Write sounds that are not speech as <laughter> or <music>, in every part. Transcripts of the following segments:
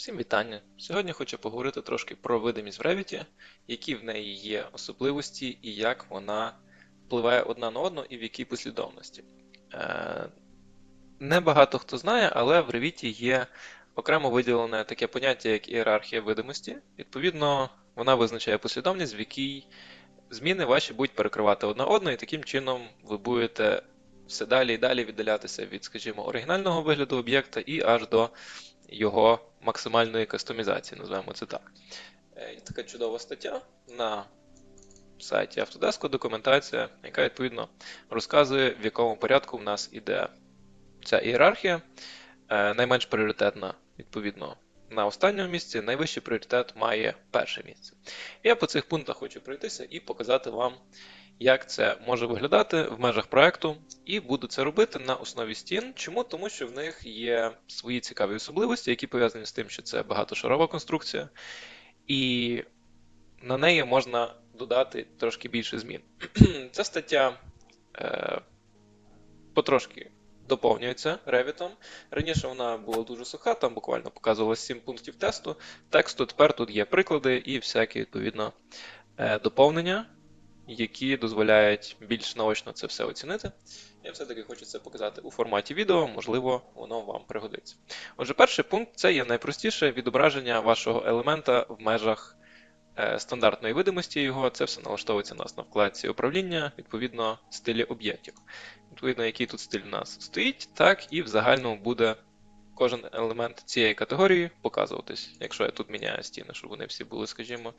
Всім вітання! Сьогодні хочу поговорити трошки про видимість в Revit, які в неї є особливості і як вона впливає одна на одну і в якій послідовності. Е, Небагато хто знає, але в Revit є окремо виділене таке поняття, як ієрархія видимості. Відповідно, вона визначає послідовність, в якій зміни ваші будуть перекривати одна одну, і таким чином ви будете все далі і далі віддалятися від, скажімо, оригінального вигляду об'єкта і аж до його максимальної кастомізації, називаємо це так. Е, Є така чудова стаття на сайті Autodesk, документація, яка відповідно розказує, в якому порядку в нас іде ця ієрархія. Е, Найменш пріоритетна, відповідно, на останньому місці, найвищий пріоритет має перше місце. Я по цих пунктах хочу пройтися і показати вам, як це може виглядати в межах проекту, і буду це робити на основі стін. Чому? Тому що в них є свої цікаві особливості, які пов'язані з тим, що це багатошарова конструкція, і на неї можна додати трошки більше змін. <clears throat> Ця стаття е, потрошки доповнюється Revit. Раніше вона була дуже суха, там буквально показувала 7 пунктів тесту. Тексту тепер тут є приклади і всякі відповідно е, доповнення які дозволяють більш наочно це все оцінити. Я все-таки хочу це показати у форматі відео, можливо, воно вам пригодиться. Отже, перший пункт це є найпростіше відображення вашого елемента в межах е, стандартної видимості його. Це все налаштовується у нас на вкладці управління, відповідно, стилі об'єктів. Відповідно, який тут стиль у нас стоїть, так і в загальному буде кожен елемент цієї категорії показуватись, якщо я тут міняю стіни, щоб вони всі були, скажімо,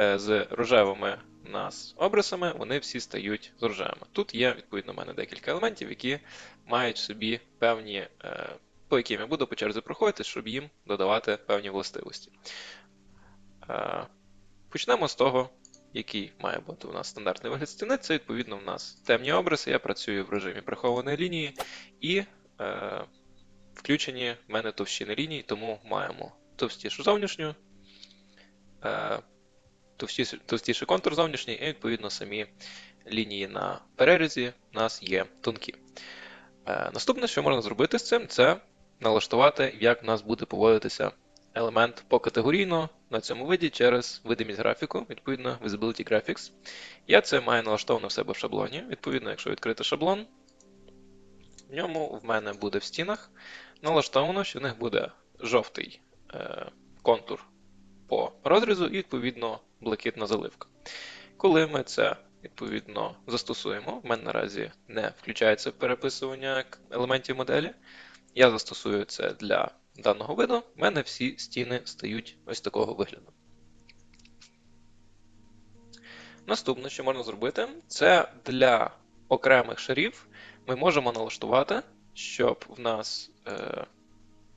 з рожевими у нас обрисами, вони всі стають з рожевими. Тут є, відповідно, у мене декілька елементів, які мають в собі певні, е, по яким я буду по черзі проходити, щоб їм додавати певні властивості. Е, Почнемо з того, який має бути у нас стандартний вигляд стіни. Це, відповідно, у нас темні обриси. Я працюю в режимі прихованої лінії і е, включені в мене товщини ліній, тому маємо товстішу зовнішню. Е, товстіший, контур зовнішній, і відповідно самі лінії на перерізі у нас є тонкі. Е, Наступне, що можна зробити з цим, це налаштувати, як в нас буде поводитися елемент покатегорійно на цьому виді через видимість графіку, відповідно, Visibility Graphics. Я це маю налаштовано в себе в шаблоні. Відповідно, якщо відкрити шаблон, в ньому в мене буде в стінах налаштовано, що в них буде жовтий е, контур по розрізу і, відповідно, блакитна заливка. Коли ми це відповідно застосуємо, в мене наразі не включається переписування елементів моделі. Я застосую це для даного виду, в мене всі стіни стають ось такого вигляду. Наступне, що можна зробити, це для окремих шарів ми можемо налаштувати, щоб в нас е,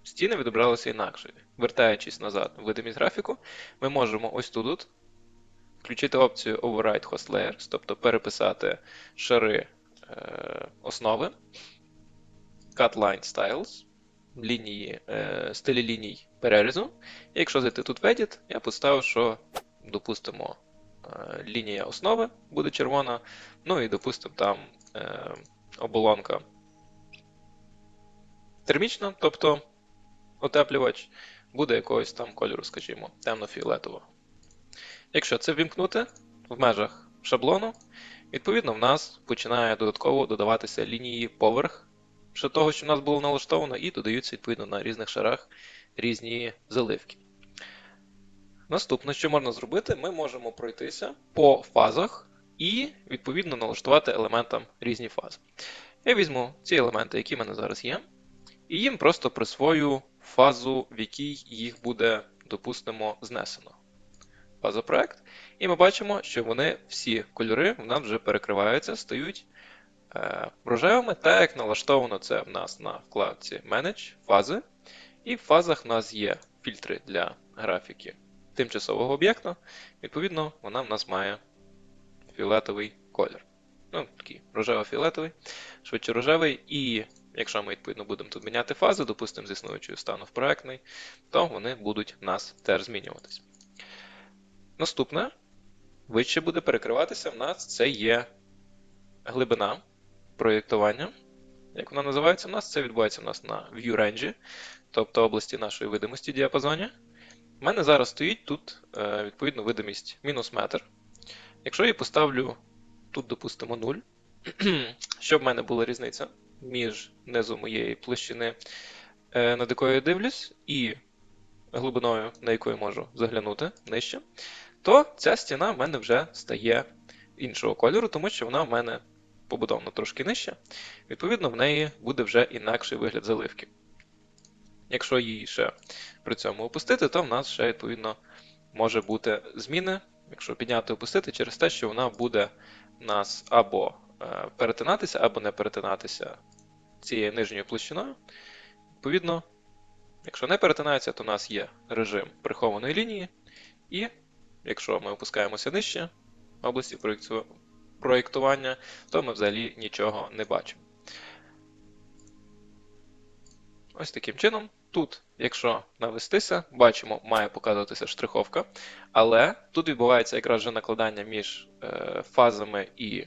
стіни відобралися інакше. Вертаючись назад в видимість графіку, ми можемо ось тут включити опцію Override Host Layers, тобто переписати шари е, основи, Cut Line Styles, лінії, е, стилі ліній перерізу. І якщо зайти тут в Edit, я поставив, що, допустимо, е, лінія основи буде червона, ну і, допустимо, там е, оболонка термічна, тобто утеплювач буде якогось там кольору, скажімо, темно-фіолетового. Якщо це вімкнути в межах шаблону, відповідно в нас починає додатково додаватися лінії поверх ще того, що в нас було налаштовано, і додаються відповідно на різних шарах різні заливки. Наступне, що можна зробити, ми можемо пройтися по фазах і, відповідно, налаштувати елементам різні фази. Я візьму ці елементи, які в мене зараз є, і їм просто присвою фазу, в якій їх буде, допустимо, знесено. Фаза проект. І ми бачимо, що вони всі кольори в нас вже перекриваються, стають е, рожевими, так як налаштовано це в нас на вкладці Manage, фази. І в фазах в нас є фільтри для графіки тимчасового об'єкта. Відповідно, вона в нас має фіолетовий колір. Ну, такий рожево-фіолетовий, швидше рожевий. І якщо ми відповідно будемо тут міняти фази, допустимо, з існуючою стану в проектний, то вони будуть в нас теж змінюватись. Наступне, вище буде перекриватися в нас це є глибина проєктування. Як вона називається у нас, це відбувається у нас на View Range. тобто області нашої видимості діапазоні. У мене зараз стоїть тут, е, відповідно, видимість мінус метр. Якщо я поставлю тут, допустимо, 0, <clears throat> щоб в мене була різниця між низом моєї площини, е, над якою я дивлюсь, і глибиною, на яку можу заглянути нижче, то ця стіна в мене вже стає іншого кольору, тому що вона в мене побудована трошки нижче. Відповідно, в неї буде вже інакший вигляд заливки. Якщо її ще при цьому опустити, то в нас ще, відповідно, може бути зміни, якщо підняти опустити, через те, що вона буде нас або е, перетинатися, або не перетинатися цією нижньою площиною. Відповідно, якщо не перетинається, то у нас є режим прихованої лінії, і якщо ми опускаємося нижче в області проєктування, то ми взагалі нічого не бачимо. Ось таким чином. Тут, якщо навестися, бачимо, має показуватися штриховка, але тут відбувається якраз вже накладання між е, фазами і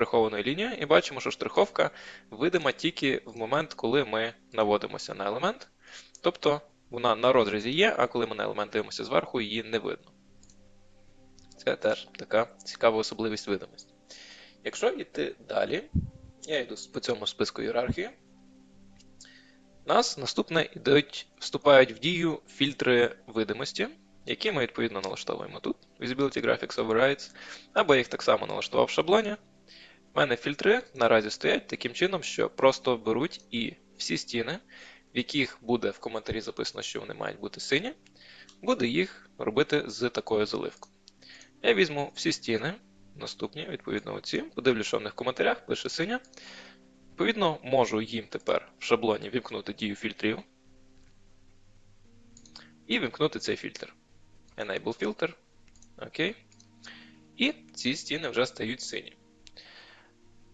прихованою лінією, і бачимо, що штриховка видима тільки в момент, коли ми наводимося на елемент. Тобто вона на розрізі є, а коли ми на елемент дивимося зверху, її не видно. Це теж така цікава особливість видимості. Якщо йти далі, я йду по цьому списку ієрархії. Нас наступне йдуть, вступають в дію фільтри видимості, які ми відповідно налаштовуємо тут. Visibility Graphics Overrides, або я їх так само налаштував в шаблоні. У мене фільтри наразі стоять таким чином, що просто беруть і всі стіни, в яких буде в коментарі записано, що вони мають бути сині, буде їх робити з такою заливкою. Я візьму всі стіни, наступні, відповідно, оці, подивлюсь, що в них в коментарях пише синя. Відповідно, можу їм тепер в шаблоні вімкнути дію фільтрів і вімкнути цей фільтр. Enable Filter. Окей. І ці стіни вже стають сині.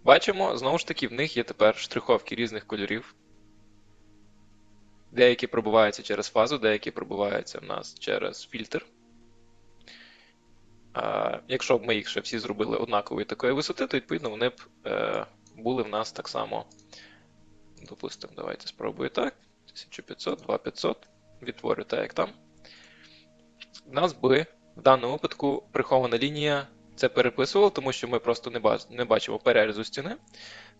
Бачимо, знову ж таки, в них є тепер штриховки різних кольорів. Деякі пробиваються через фазу, деякі пробиваються в нас через фільтр. Якщо б ми їх ще всі зробили однакової такої висоти, то відповідно вони б е, були в нас так само. Допустимо, давайте спробую так. 1500, 2500. Відтворю так, як там. У нас би в даному випадку прихована лінія це переписувала, тому що ми просто не, бач, не бачимо перерізу стіни.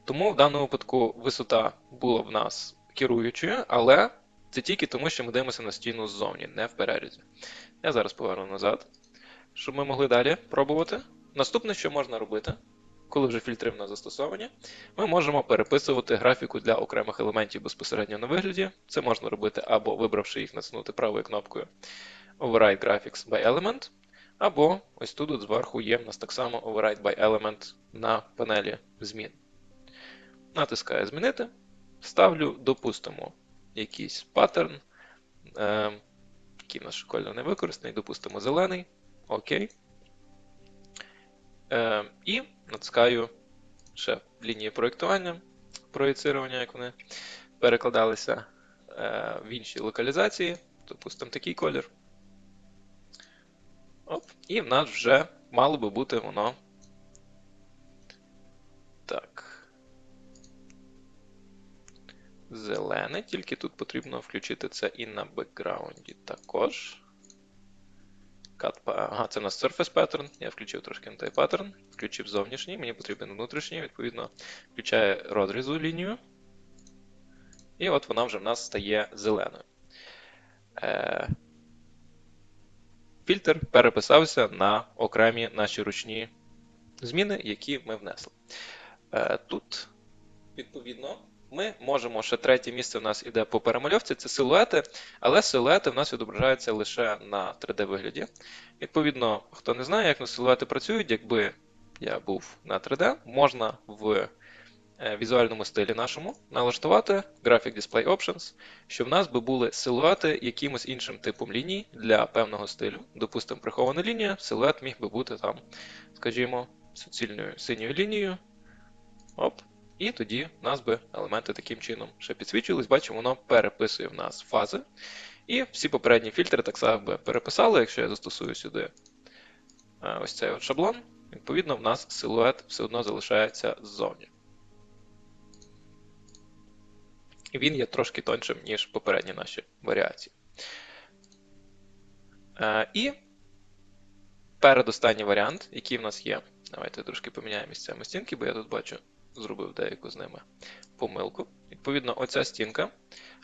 Тому в даному випадку висота була в нас керуючою, але це тільки тому, що ми дивимося на стіну ззовні, не в перерізі. Я зараз поверну назад, щоб ми могли далі пробувати. Наступне, що можна робити, коли вже фільтри в нас застосовані, ми можемо переписувати графіку для окремих елементів безпосередньо на вигляді. Це можна робити або вибравши їх, натиснути правою кнопкою Override Graphics by Element, або ось тут от зверху є в нас так само Override by Element на панелі змін. Натискаю Змінити, ставлю, допустимо, якийсь паттерн, е, який в нас школьно не використаний, допустимо, зелений. Окей. Е, І натискаю ще лінії проєктування, проєцирування, як вони перекладалися е, в інші локалізації. Допустимо, такий колір. Оп, І в нас вже мало би бути воно. Так. Зелене, тільки тут потрібно включити це і на бекграунді також. Cut, ага, це у нас Surface Pattern. Я включив трошки не той паттерн, включив зовнішній, мені потрібен внутрішній, відповідно, включає розрізу лінію. І от вона вже в нас стає зеленою. Е, Фільтр переписався на окремі наші ручні зміни, які ми внесли. Е, Тут, відповідно, ми можемо ще третє місце в нас іде по перемальовці, це силуети, але силуети в нас відображаються лише на 3D-вигляді. Відповідно, хто не знає, як на силуети працюють, якби я був на 3D, можна в візуальному стилі нашому налаштувати Graphic Display Options, щоб в нас би були силуети якимось іншим типом ліній для певного стилю. Допустимо, прихована лінія, силует міг би бути там, скажімо, суцільною синьою лінією. Оп. І тоді в нас би елементи таким чином ще підсвічувались. Бачимо, воно переписує в нас фази. І всі попередні фільтри так само би переписали, якщо я застосую сюди е, ось цей от шаблон, відповідно, в нас силует все одно залишається ззовні. Він є трошки тоншим, ніж попередні наші варіації. Е, І передостанній варіант, який в нас є. Давайте трошки поміняємо місцями стінки, бо я тут бачу, зробив деяку з ними помилку. Відповідно, оця стінка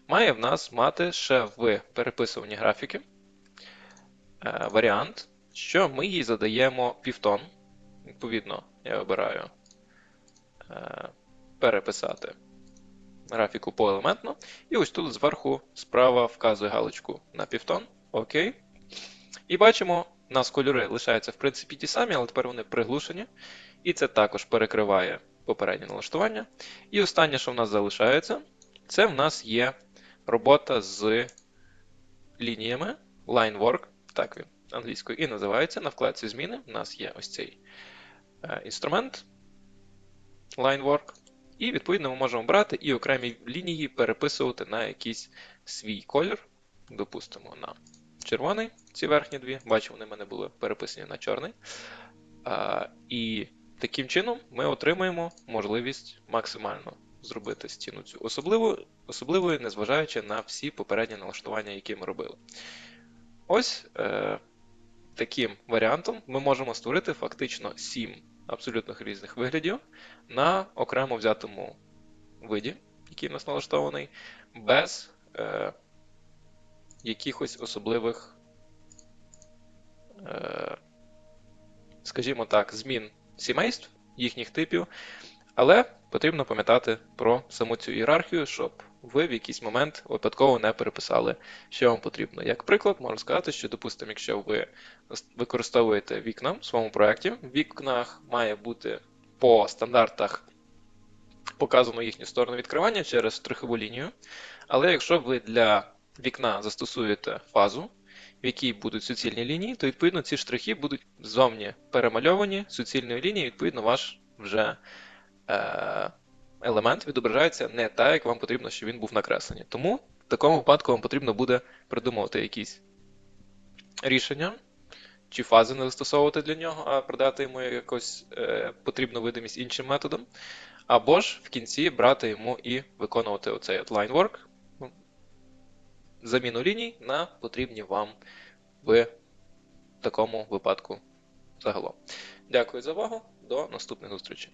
має в нас мати ще в переписуванні графіки е, варіант, що ми їй задаємо півтон. Відповідно, я обираю е, переписати графіку поелементно. І ось тут зверху справа вказує галочку на півтон. Окей. І бачимо, у нас кольори лишаються в принципі ті самі, але тепер вони приглушені. І це також перекриває попереднє налаштування. І останнє, що в нас залишається, це в нас є робота з лініями line work, так він англійською і називається. На вкладці зміни у нас є ось цей е, інструмент line work. І, відповідно, ми можемо брати і окремі лінії переписувати на якийсь свій колір. Допустимо, на червоний, ці верхні дві. Бачу, вони в мене були переписані на чорний. А, І таким чином ми отримаємо можливість максимально зробити стіну цю особливу, особливою, незважаючи на всі попередні налаштування, які ми робили. Ось е, таким варіантом ми можемо створити фактично 7 абсолютно різних виглядів на окремо взятому виді, який в нас налаштований, без е, якихось особливих, е, скажімо так, змін сімейств, їхніх типів, але потрібно пам'ятати про саму цю ієрархію, щоб ви в якийсь момент випадково не переписали, що вам потрібно. Як приклад, можу сказати, що, допустимо, якщо ви використовуєте вікна в своєму проєкті, в вікнах має бути по стандартах показано їхню сторону відкривання через штрихову лінію. Але якщо ви для вікна застосуєте фазу, в якій будуть суцільні лінії, то відповідно ці штрихи будуть зовні перемальовані суцільною лінією, відповідно, ваш вже е, елемент відображається не так, як вам потрібно, щоб він був накреслений. Тому в такому випадку вам потрібно буде придумувати якісь рішення, чи фази не застосовувати для нього, а продати йому якось е, потрібну видимість іншим методом. Або ж в кінці брати йому і виконувати оцей от line work, заміну ліній на потрібні вам в такому випадку загалом. Дякую за увагу. До наступних зустрічей.